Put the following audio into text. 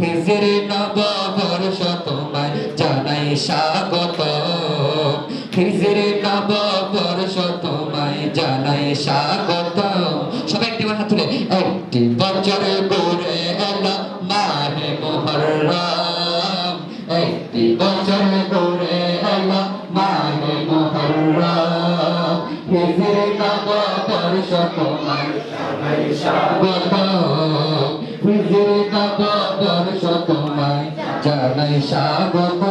হিজর নববর্ষ তোমায় জানাই স্বাগত। হিজর নববর্ষ তোমায় জানাই স্বাগত। সবাই একটি হাত তুলে, একটি বছর ঘুরে এলো মাহে মোহরম একটি বছর ঘুরে এলো মাহে মোহরম হিজর নববর্ষ তোমায় জানাই স্বাগত। তোমায় জানাই স্বাগত